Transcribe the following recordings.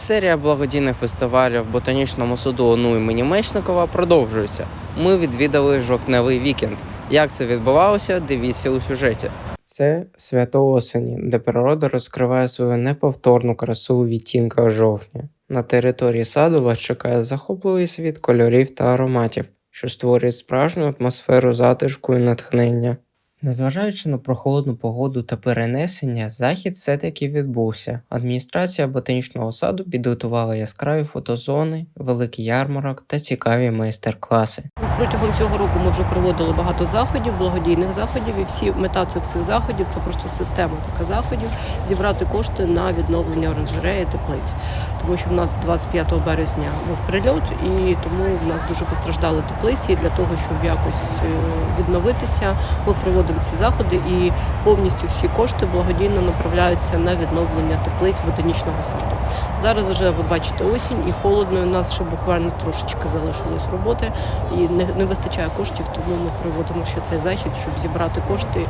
Серія благодійних фестивалів в ботанічному саду ОНУ імені Мечникова продовжується. Ми відвідали жовтневий вікенд. Як це відбувалося, дивіться у сюжеті. Це свято осені, де природа розкриває свою неповторну красу у відтінках жовтня. На території саду вас чекає захопливий світ кольорів та ароматів, що створює справжню атмосферу затишку і натхнення. Незважаючи на прохолодну погоду та перенесення, захід все-таки відбувся. Адміністрація ботанічного саду підготувала яскраві фотозони, великий ярмарок та цікаві майстер-класи. Протягом цього року ми вже проводили багато заходів, благодійних заходів, і всі мета цих всіх заходів це просто система така заходів зібрати кошти на відновлення оранжереї теплиць. Тому що в нас 25 березня був прильот, і тому в нас дуже постраждали теплиці. І для того, щоб якось е, відновитися, ми проводимо ці заходи і повністю всі кошти благодійно направляються на відновлення теплиць ботанічного саду. Зараз вже ви бачите осінь і холодно. У нас ще буквально трошечки залишилось роботи і не, не вистачає коштів, тому ми проводимо ще цей захід, щоб зібрати кошти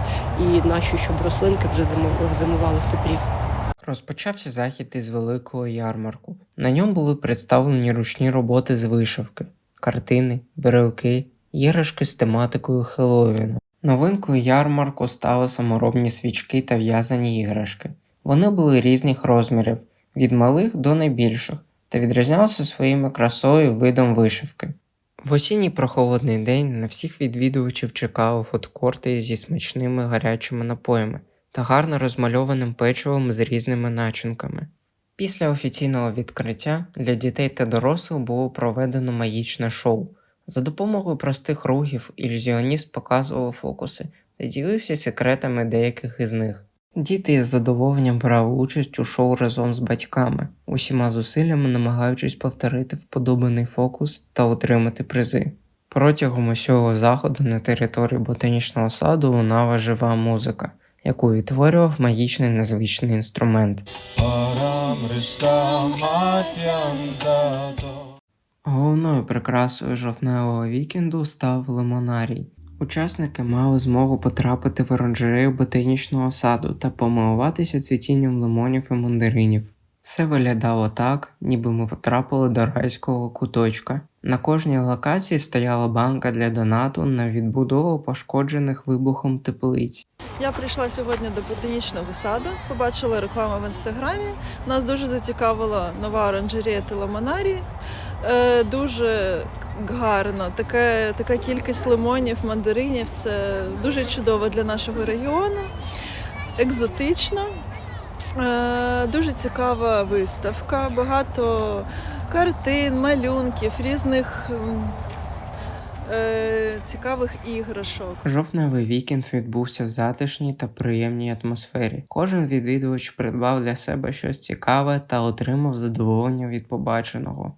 і наші, щоб рослинки вже зиму- зимували в теплі. Розпочався захід із великого ярмарку. На ньому були представлені ручні роботи з вишивки, картини, берелки, іграшки з тематикою Хеллоуіну. Новинкою ярмарку стали саморобні свічки та в'язані іграшки. Вони були різних розмірів, від малих до найбільших, та відрізнялися своїми красою видом вишивки. В осінній прохолодний день на всіх відвідувачів чекали фудкорти зі смачними гарячими напоями та гарно розмальованим печивом з різними начинками. Після офіційного відкриття для дітей та дорослих було проведено магічне шоу. За допомогою простих рухів ілюзіоніст показував фокуси та ділився секретами деяких із них. Діти із задоволенням брали участь у шоу разом з батьками, усіма зусиллями намагаючись повторити вподобаний фокус та отримати призи. Протягом усього заходу на території ботанічного саду лунала жива музика, яку відтворював магічний незвичний інструмент. Головною прикрасою жовтневого вікенду став лимонарій. Учасники мали змогу потрапити в оранжерею ботанічного саду та помилуватися цвітінням лимонів і мандаринів. Все виглядало так, ніби ми потрапили до райського куточка. На кожній локації стояла банка для донату на відбудову пошкоджених вибухом теплиць. Я прийшла сьогодні до ботанічного саду, побачила рекламу в інстаграмі. Нас дуже зацікавила нова оранжерія Теламонарі. Е, дуже гарно. Така, така кількість лимонів, мандаринів це дуже чудово для нашого регіону, екзотично. Е, дуже цікава виставка, багато картин, малюнків, різних е, цікавих іграшок. Жовтневий вікенд відбувся в затишній та приємній атмосфері. Кожен відвідувач придбав для себе щось цікаве та отримав задоволення від побаченого.